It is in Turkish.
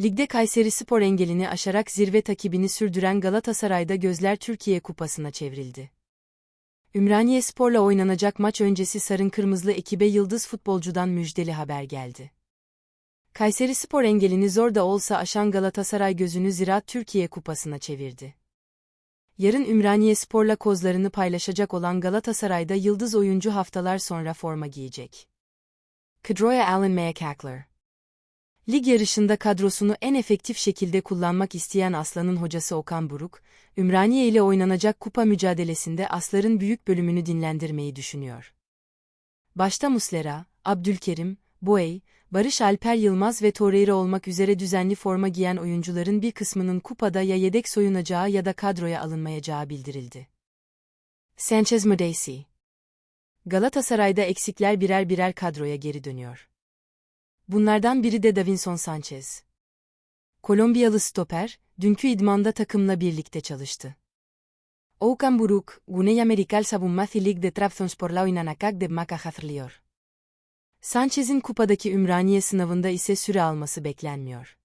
Ligde Kayseri Spor engelini aşarak zirve takibini sürdüren Galatasaray'da gözler Türkiye Kupası'na çevrildi. Ümraniye Spor'la oynanacak maç öncesi sarın kırmızılı ekibe yıldız futbolcudan müjdeli haber geldi. Kayseri Spor engelini zor da olsa aşan Galatasaray gözünü Ziraat Türkiye Kupası'na çevirdi. Yarın Ümraniye Spor'la kozlarını paylaşacak olan Galatasaray'da yıldız oyuncu haftalar sonra forma giyecek. Kadroya Alan McHackler Lig yarışında kadrosunu en efektif şekilde kullanmak isteyen Aslan'ın hocası Okan Buruk, Ümraniye ile oynanacak kupa mücadelesinde Aslar'ın büyük bölümünü dinlendirmeyi düşünüyor. Başta Muslera, Abdülkerim, Boey, Barış Alper Yılmaz ve Torreira olmak üzere düzenli forma giyen oyuncuların bir kısmının kupada ya yedek soyunacağı ya da kadroya alınmayacağı bildirildi. Sanchez Mudesi Galatasaray'da eksikler birer birer kadroya geri dönüyor. Bunlardan biri de Davinson Sanchez. Kolombiyalı stoper, dünkü idmanda takımla birlikte çalıştı. Okan Buruk, Güney Amerikal Savunma Lig'de Trabzonspor'la oynanacak depmaka hazırlıyor. Sanchez'in kupadaki Ümraniye sınavında ise süre alması beklenmiyor.